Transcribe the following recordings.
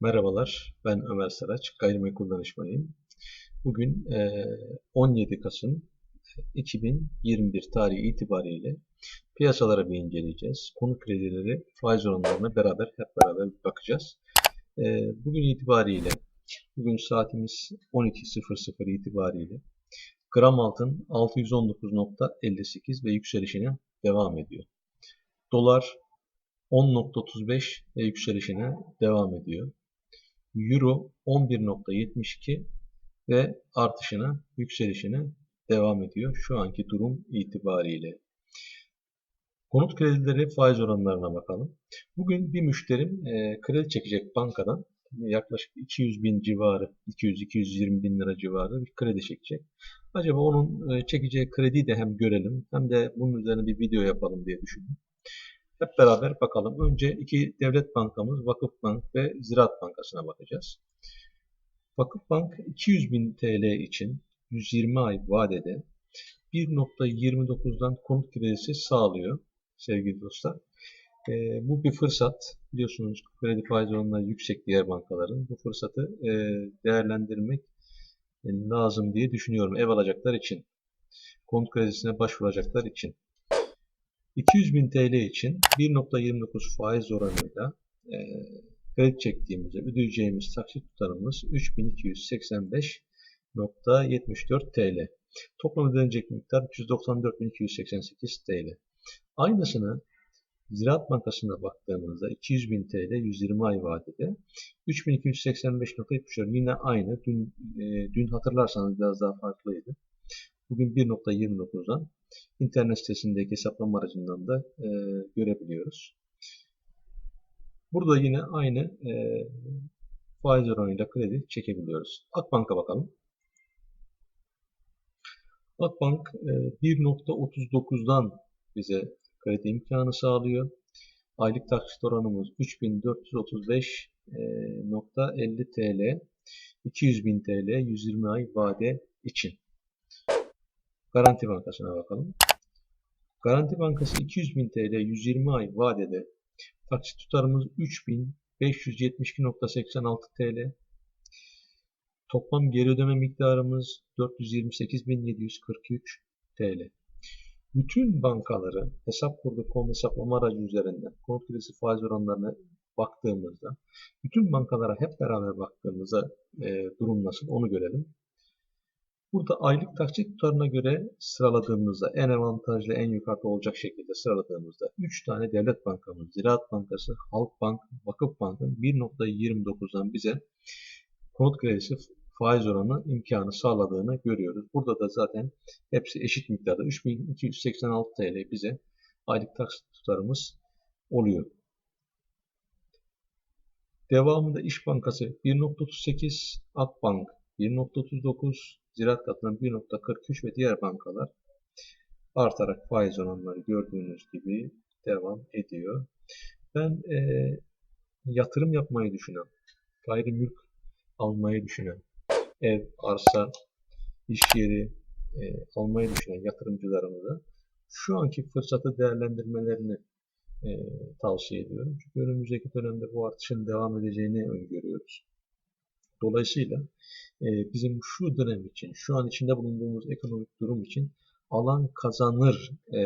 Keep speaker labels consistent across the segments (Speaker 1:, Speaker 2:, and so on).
Speaker 1: Merhabalar, ben Ömer Saraç, gayrimenkul danışmanıyım. Bugün e, 17 Kasım 2021 tarihi itibariyle piyasalara bir inceleyeceğiz. Konut kredileri, faiz oranlarına beraber hep beraber bakacağız. E, bugün itibariyle, bugün saatimiz 12.00 itibariyle gram altın 619.58 ve yükselişine devam ediyor. Dolar 10.35 ve yükselişine devam ediyor. Euro 11.72 ve artışına, yükselişine devam ediyor şu anki durum itibariyle. Konut kredileri faiz oranlarına bakalım. Bugün bir müşterim e, kredi çekecek bankadan yaklaşık 200 bin civarı, 200-220 bin lira civarı bir kredi çekecek. Acaba onun e, çekeceği krediyi de hem görelim hem de bunun üzerine bir video yapalım diye düşündüm. Hep beraber bakalım. Önce iki devlet bankamız Vakıfbank ve Ziraat Bankası'na bakacağız. Vakıfbank 200 bin TL için 120 ay vadede 1.29'dan konut kredisi sağlıyor sevgili dostlar. E, bu bir fırsat. Biliyorsunuz kredi faiz oranları yüksek diğer bankaların. Bu fırsatı e, değerlendirmek lazım diye düşünüyorum ev alacaklar için. Konut kredisine başvuracaklar için. 200 bin TL için 1.29 faiz oranıyla e, kredi çektiğimizde ödeyeceğimiz taksit tutarımız 3285.74 TL. Toplam ödenecek miktar 394.288 TL. Aynısını Ziraat Bankası'na baktığımızda 200 bin TL 120 ay vadede 3285.74 yine aynı. Dün, e, dün hatırlarsanız biraz daha farklıydı. Bugün 1.29'dan internet sitesindeki hesaplama aracından da e, görebiliyoruz. Burada yine aynı e, faiz oranıyla kredi çekebiliyoruz. Akbank'a bakalım. Akbank e, 1.39'dan bize kredi imkanı sağlıyor. Aylık taksit oranımız 3435.50 TL. 200 bin TL 120 ay vade için. Garanti Bankası'na bakalım. Garanti Bankası 200 bin TL 120 ay vadede taksit tutarımız 3572.86 TL. Toplam geri ödeme miktarımız 428.743 TL. Bütün bankaları hesap kurdu.com hesaplama aracı üzerinden konut kredisi faiz oranlarına baktığımızda bütün bankalara hep beraber baktığımızda e, durum nasıl onu görelim. Burada aylık taksit tutarına göre sıraladığımızda en avantajlı, en yukarıda olacak şekilde sıraladığımızda 3 tane devlet bankamız, Ziraat Bankası, Halkbank, Vakıfbank'ın 1.29'dan bize konut kredisi faiz oranı imkanı sağladığını görüyoruz. Burada da zaten hepsi eşit miktarda 3286 TL bize aylık taksit tutarımız oluyor. Devamında İş Bankası 1.38, Akbank 1.39, Ziraat katından 1.43 ve diğer bankalar artarak faiz oranları gördüğünüz gibi devam ediyor. Ben e, yatırım yapmayı düşünen, gayrimülk almayı düşünen, ev, arsa, iş yeri e, almayı düşünen yatırımcılarımıza şu anki fırsatı değerlendirmelerini e, tavsiye ediyorum. Çünkü önümüzdeki dönemde bu artışın devam edeceğini öngörüyoruz. Dolayısıyla e, bizim şu dönem için, şu an içinde bulunduğumuz ekonomik durum için alan kazanır e,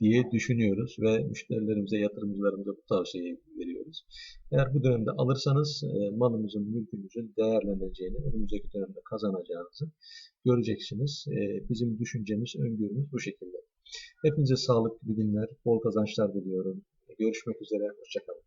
Speaker 1: diye düşünüyoruz ve müşterilerimize, yatırımcılarımıza bu tavsiyeyi veriyoruz. Eğer bu dönemde alırsanız e, malımızın, mülkümüzün değerleneceğini, önümüzdeki dönemde kazanacağınızı göreceksiniz. E, bizim düşüncemiz, öngörümüz bu şekilde. Hepinize sağlıklı günler, bol kazançlar diliyorum. Görüşmek üzere, hoşçakalın.